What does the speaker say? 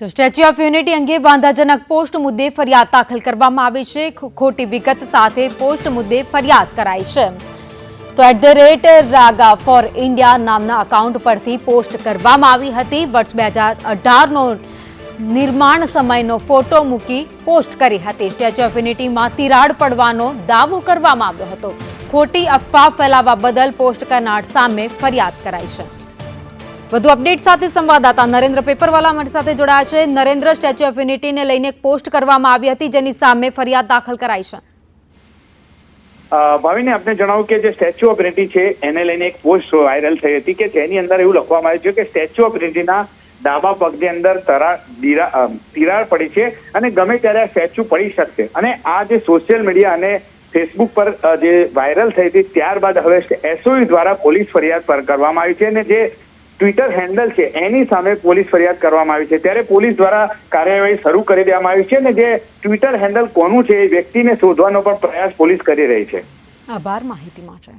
તો statue of unity અંગે વાંધાજનક પોસ્ટ મુદ્દે ફરિયાદ દાખલ કરવામાં આવી છે. ખોટી વિગત સાથે પોસ્ટ મુદ્દે ફરિયાદ કરાઈ છે. તો at the rate Raga for India નામના અકાઉન્ટ પરથી પોસ્ટ કરવામાં આવી હતી. વર્ષ બે હજાર અઢારનો નિર્માણ સમયનો ફોટો મૂકી પોસ્ટ કરી હતી. સ્ટેચ્યુ ઓફ યુનિટીમાં તિરાડ પડવાનો દાવો કરવામાં આવ્યો હતો. ખોટી અફવા ફેલાવવા બદલ પોસ્ટ કરનાર સામે ફરિયાદ કરાઈ છે. વધુ અપડેટ સાથે સંવાદદાતા નરેન્દ્ર પેપરવાલા અમારી સાથે જોડાયા છે. નરેન્દ્ર, સ્ટેચ્યુ ઓફ યુનિટીને લઈને એક પોસ્ટ કરવામાં આવી હતી, જેની સામે ફરિયાદ દાખલ કરાઈ છે. ભાવિને આપને જણાવું કે જે સ્ટેચ્યુ ઓફ યુનિટી છે, એને લઈને એક પોસ્ટ વાયરલ થઈ હતી કે જેની અંદર એવું લખવામાં આવ્યું છે કે સ્ટેચ્યુ ઓફ યુનિટીના ડાબા પગની અંદર તિરાડ પડી છે અને ગમે ત્યારે આ સ્ટેચ્યુ પડી શકશે. અને આ જે સોશિયલ મીડિયા અને ફેસબુક પર જે વાયરલ થઈ હતી, ત્યારબાદ હવે એસઓયુ દ્વારા પોલીસ ફરિયાદ પર કરવામાં આવી છે અને જે ટ્વિટર હેન્ડલ છે. એની સામે પોલીસ ફરિયાદ કરવામાં આવી છે. ત્યારે પોલીસ દ્વારા કાર્યવાહી શરૂ કરી દેવામાં આવી છે અને જે ટ્વિટર હેન્ડલ કોનું છે એ વ્યક્તિને શોધવાનો પણ પ્રયાસ પોલીસ કરી રહી છે. આભાર માહિતી માટે.